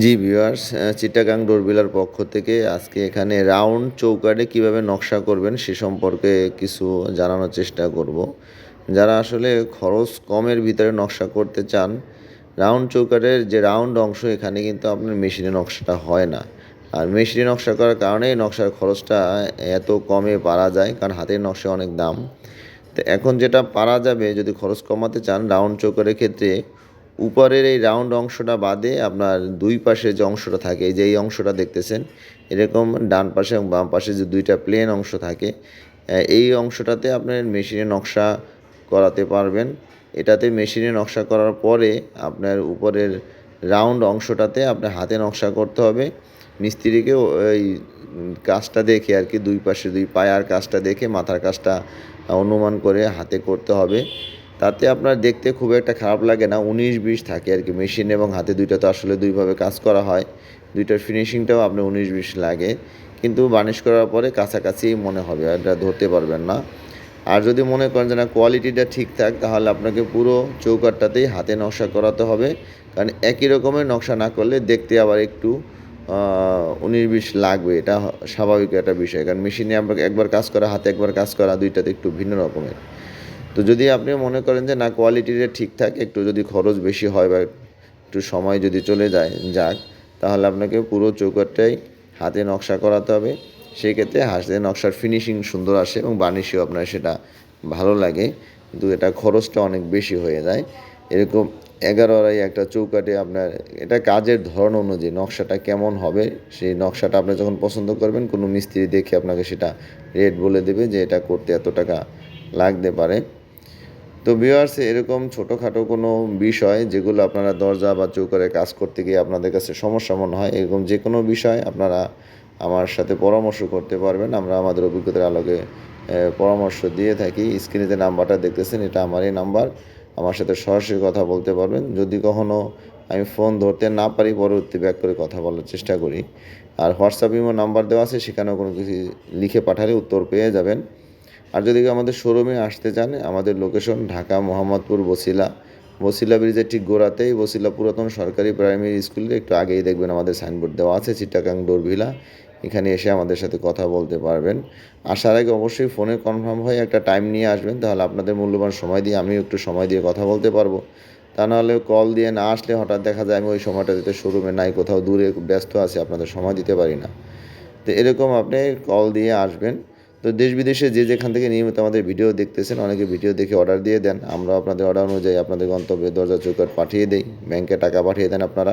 জি viewers Chittagong ডোরবিলার পক্ষ থেকে আজকে এখানে রাউন্ড চৌকাটে কীভাবে নকশা করবেন সে সম্পর্কে কিছু জানানোর চেষ্টা করব। যারা আসলে খরচ কমের ভিতরে নকশা করতে চান, রাউন্ড চৌকাটের যে রাউন্ড অংশ, এখানে কিন্তু আপনার মেশিনে নকশাটা হয় না। আর মেশিনে নকশা করার কারণে নকশার খরচটা এত কমে পারা যায়, কারণ হাতের নকশা অনেক দাম। তো এখন যেটা পারা যাবে, যদি খরচ কমাতে চান রাউন্ড চৌকারের ক্ষেত্রে উপরের এই রাউন্ড অংশটা বাদে আপনার দুই পাশে যে অংশটা থাকে, এই যে এই অংশটা দেখতেছেন, এরকম ডান পাশে এবং বাম পাশে যে দুইটা প্লেন অংশ থাকে এই অংশটাতে আপনার মেশিনে নকশা করাতে পারবেন। এটাতে মেশিনে নকশা করার পরে আপনার উপরের রাউন্ড অংশটাতে আপনার হাতে নকশা করতে হবে। মিস্ত্রিকে ওই কাজটা দেখে আর কি, দুই পাশে দুই পায়ার কাজটা দেখে মাথার কাজটা অনুমান করে হাতে করতে হবে। তাতে আপনার দেখতে খুব একটা খারাপ লাগে না। উনিশ বিশ থাকে আর কি মেশিন এবং হাতে দুইটা তো আসলে দুইভাবে কাজ করা হয়। দুইটার ফিনিশিংটাও আপনার উনিশ বিশ লাগে। কিন্তু বানিশ করার পরে কাছাকাছি মনে হবে এটা ধরতে পারবেন না। আর যদি মনে করেন যে না কোয়ালিটিটা ঠিকঠাক তাহলে আপনাকে পুরো চৌকাটটাতেই হাতে নকশা করাতে হবে। কারণ একই রকমের নকশা না করলে দেখতে আবার একটু উনিশ বিশ লাগবে। এটা স্বাভাবিক একটা বিষয়। কারণ মেশিনে আমরা একবার কাজ করা, হাতে একবার কাজ করা, দুইটাতে একটু ভিন্ন রকমের। তো যদি আপনি মনে করেন যে না কোয়ালিটিটা ঠিকঠাক একটু যদি খরচ বেশি হয় বা একটু সময় যদি চলে যায়, যাক, তাহলে আপনাকে পুরো চৌকাটটাই হাতে নকশা করাতে হবে। সেই ক্ষেত্রে হাতে নকশার ফিনিশিং সুন্দর আসে এবং বার্নিশেও আপনার সেটা ভালো লাগে। কিন্তু এটা খরচটা অনেক বেশি হয়ে যায়। এরকম এগারো আড়াই একটা চৌকাটে আপনার এটা কাজের ধরন অনুযায়ী নকশাটা কেমন হবে, সেই নকশাটা আপনি যখন পছন্দ করবেন, কোনো মিস্ত্রি দেখে আপনাকে সেটা রেট বলে দেবে যে এটা করতে এত টাকা লাগতে পারে। তো ভিউয়ার্স এরকম ছোটোখাটো কোনো বিষয় যেগুলো আপনারা দরজা বা চৌকারে কাজ করতে গিয়ে আপনাদের কাছে সমস্যা মনে হয়, এরকম যে কোনো বিষয় আপনারা আমার সাথে পরামর্শ করতে পারবেন। আমরা আমাদের অভিজ্ঞতার আলোকে পরামর্শ দিয়ে থাকি। স্ক্রিনে যে নাম্বারটা দেখতেছেন, এটা আমারই নাম্বার। আমার সাথে সরাসরি কথা বলতে পারবেন। যদি কখনও আমি ফোন ধরতে না পারি, পরবর্তী ব্যাক করে কথা বলার চেষ্টা করি। আর হোয়াটসঅ্যাপ ইমো নাম্বার দেওয়া আছে, সেখানেও কোনো কিছু লিখে পাঠালে উত্তর পেয়ে যাবেন। আর যদি আমাদের শোরুমে আসতে চান, আমাদের লোকেশন ঢাকা, মোহাম্মদপুর, বসিলা। বসিলা ব্রিজের ঠিক গোড়াতেই, বসিলা পুরাতন সরকারি প্রাইমারি স্কুলের একটু আগেই দেখবেন আমাদের সাইনবোর্ড দেওয়া আছে চিটাকাং ডোরভিলা এখানে এসে আমাদের সাথে কথা বলতে পারবেন। আসার আগে অবশ্যই ফোনে কনফার্ম হয়ে একটা টাইম নিয়ে আসবেন, তাহলে আপনাদের মূল্যবান সময় দিয়ে আমিও একটু সময় দিয়ে কথা বলতে পারব। তা নাহলে কল দিয়ে না আসলে হঠাৎ দেখা যায় আমি ওই সময়টা দিতে শোরুমে নাই, কোথাও দূরে ব্যস্ত আছি, আপনাদের সময় দিতে পারি না। তো এরকম আপনি কল দিয়ে আসবেন। তো দেশ বিদেশে যে যেখান থেকে নিয়মিত আমাদের ভিডিও দেখতেছেন, অনেকে ভিডিও দেখে অর্ডার দিয়ে দেন। আমরা আপনাদের অর্ডার অনুযায়ী আপনাদের গন্তব্যে দরজা চৌকাট পাঠিয়ে দিই। ব্যাংকে টাকা পাঠিয়ে দেন আপনারা।